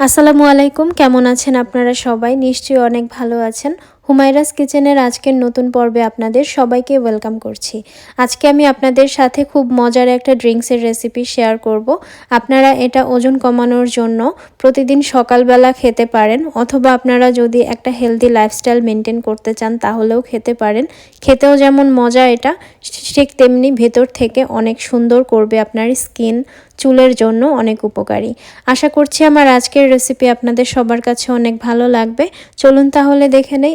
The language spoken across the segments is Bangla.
আসসালামু আলাইকুম কেমন আছেন আপনারা সবাই? নিশ্চয়ই অনেক ভালো আছেন। হুমায়রাস কিচেনের আজকের নতুন পর্বে আপনাদের সবাইকে ওয়েলকাম করছি। আজকে আমি আপনাদের সাথে খুব মজার একটা ড্রিঙ্কসের রেসিপি শেয়ার করব। আপনারা এটা ওজন কমানোর জন্য প্রতিদিন সকালবেলা খেতে পারেন অথবা আপনারা যদি একটা হেলদি লাইফস্টাইল মেনটেন করতে চান তাহলেও খেতে পারেন। খেতেও যেমন মজা এটা, ঠিক তেমনি ভেতর থেকে অনেক সুন্দর করবে আপনার স্কিন, চুলের জন্য অনেক উপকারী। আশা করছি আমার আজকের রেসিপি আপনাদের সবার কাছে অনেক ভালো লাগবে। চলুন তাহলে দেখে নেই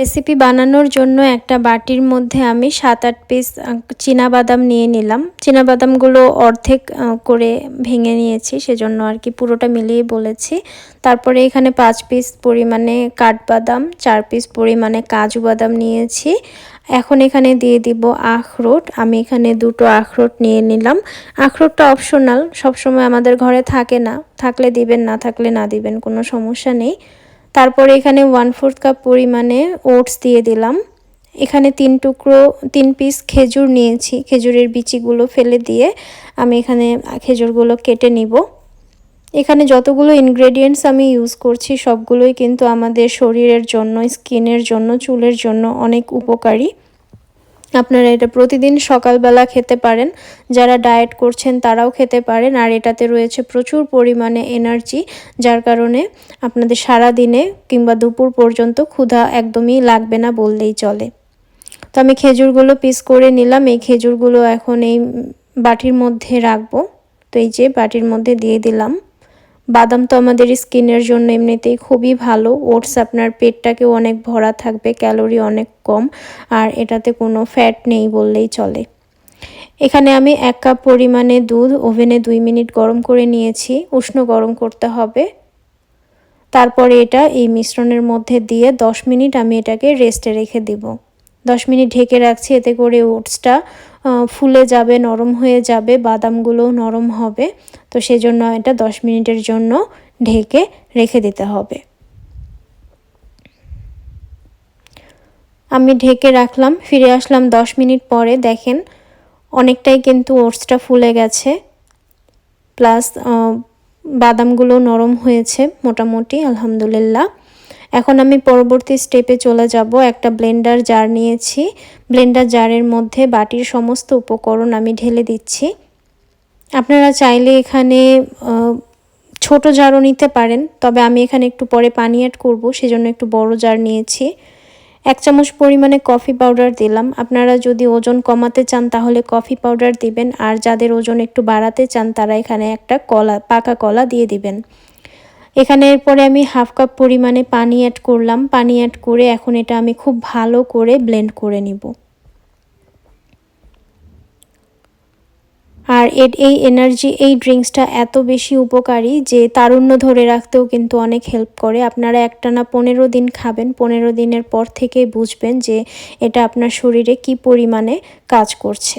রেসিপি বানানোর জন্য একটা বাটির মধ্যে আমি সাত আট পিস বাদাম নিয়ে নিলাম। বাদামগুলো অর্ধেক করে ভেঙে নিয়েছি, সেজন্য আর কি পুরোটা মিলিয়ে বলেছি। তারপরে এখানে পাঁচ পিস পরিমাণে কাঠবাদাম, চার পিস পরিমাণে কাজু বাদাম নিয়েছি। এখন এখানে দিয়ে দিব আখরোট। আমি এখানে দুটো আখরোট নিয়ে নিলাম। আখরোটটা অপশনাল সবসময় আমাদের ঘরে থাকে না। থাকলে দিবেন, না থাকলে না দিবেন, কোনো সমস্যা নেই। তারপরে এখানে ওয়ান ফোর্থ কাপ পরিমাণে ওটস দিয়ে দিলাম। এখানে তিন টুকরো, তিন পিস খেজুর নিয়েছি। খেজুরের বিচিগুলো ফেলে দিয়ে আমি এখানে খেজুরগুলো কেটে নিব। এখানে যতগুলো ইনগ্রেডিয়েন্টস আমি ইউজ করছি, সবগুলোই কিন্তু আমাদের শরীরের জন্য স্কিনের জন্য, চুলের জন্য অনেক উপকারী। আপনারা এটা প্রতিদিন সকালবেলা খেতে পারেন। যারা ডায়েট করছেন তারাও খেতে পারেন। আর এটাতে রয়েছে প্রচুর পরিমাণে এনার্জি, যার কারণে আপনাদের সারা দিনে কিংবা দুপুর পর্যন্ত ক্ষুধা একদমই লাগবে না বললেই চলে। তো আমি খেজুরগুলো পিস করে নিলাম। এই খেজুরগুলো এখন এই বাটির মধ্যে রাখব। তো এই যে বাটির মধ্যে দিয়ে দিলাম। বাদাম তো আমাদের স্কিনের জন্য এমনিতেই খুবই ভালো। ওটস আপনার পেটটাকেও অনেক ভরা থাকবে, ক্যালোরি অনেক কম, আর এটাতে কোনো ফ্যাট নেই বললেই চলে। এখানে আমি এক কাপ পরিমাণে দুধ, ওভেনে দুই মিনিট গরম করে নিয়েছি, উষ্ণ গরম করতে হবে। তারপরে এটা এই মিশ্রণের মধ্যে দিয়ে দশ মিনিট আমি এটাকে রেস্টে রেখে দিব। দশ মিনিট ঢেকে রাখছি, এতে করে ওটসটা ফুলে যাবে, নরম হয়ে যাবে বাদামগুলো নরম হবে। তো সেজন্য এটা দশ মিনিটের জন্য ঢেকে রেখে দিতে হবে। আমি ঢেকে রাখলাম, ফিরে আসলাম দশ মিনিট পরে। দেখেন, অনেকটাই কিন্তু ওটসটা ফুলে গেছে। প্লাস বাদামগুলো নরম হয়েছে মোটামুটি, আলহামদুলিল্লাহ। এখন আমি পরবর্তী স্টেপে চলে যাব। একটা ব্লেন্ডার জার নিয়েছি। ব্লেন্ডার জারের মধ্যে বাটির সমস্ত উপকরণ আমি ঢেলে দিচ্ছি। আপনারা চাইলে এখানে ছোট জারও নিতে পারেন, তবে আমি এখানে একটু পরে পানি অ্যাড করব, সেজন্য একটু বড় জার নিয়েছি। এক চামচ পরিমাণে কফি পাউডার দিলাম। আপনারা যদি ওজন কমাতে চান, তাহলে কফি পাউডার দিবেন, আর যাদের ওজন একটু বাড়াতে চান, তারা এখানে একটা কলা, পাকা কলা দিয়ে দিবেন। এখানে এরপরে আমি হাফ কাপ পরিমাণে পানি অ্যাড করলাম। পানি অ্যাড করে এখন এটা আমি খুব ভালো করে ব্লেন্ড করে নিব। আর এর এই এনার্জি এই ড্রিঙ্কসটা এত বেশি উপকারী যে তারুণ্য ধরে রাখতেও কিন্তু অনেক হেল্প করে। আপনারা একটানা পনেরো দিন খাবেন, পনেরো দিনের পর থেকেই বুঝবেন যে এটা আপনার শরীরে কি পরিমাণে কাজ করছে।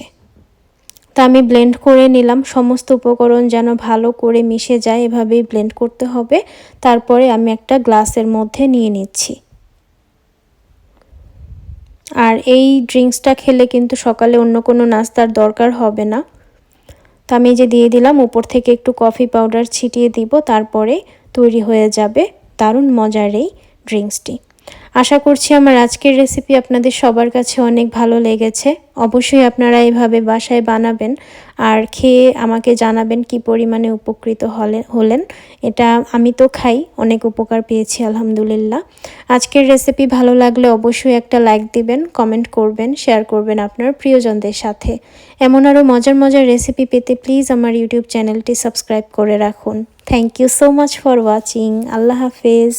তা আমি ব্লেন্ড করে নিলাম। সমস্ত উপকরণ যেন ভালো করে মিশে যায়, এভাবেই ব্লেন্ড করতে হবে। তারপরে আমি একটা গ্লাসের মধ্যে নিয়ে নিচ্ছি। আর এই ড্রিঙ্কসটা খেলে কিন্তু সকালে অন্য কোনো নাস্তার দরকার হবে না। তা আমি যে দিয়ে দিলাম, উপর থেকে একটু কফি পাউডার ছিটিয়ে দিব, তারপরে তৈরি হয়ে যাবে দারুণ মজার এই ড্রিঙ্কসটি আশা করছি আমার আজকের রেসিপি আপনাদের সবার কাছে অনেক ভালো লেগেছে। অবশ্যই আপনারা এভাবে বাসায় বানাবেন আর খেয়ে আমাকে জানাবেন কি পরিমাণে উপকৃত হলেন। এটা আমি তো খাই, অনেক উপকার পেয়েছি, আলহামদুলিল্লাহ। আজকের রেসিপি ভালো লাগলে অবশ্যই একটা লাইক দিবেন কমেন্ট করবেন শেয়ার করবেন আপনার প্রিয়জনদের সাথে। এমন আরও মজার মজার রেসিপি পেতে প্লিজ আমার ইউটিউব চ্যানেলটি সাবস্ক্রাইব করে রাখুন। Thank you so much for watching আল্লাহ হাফেজ।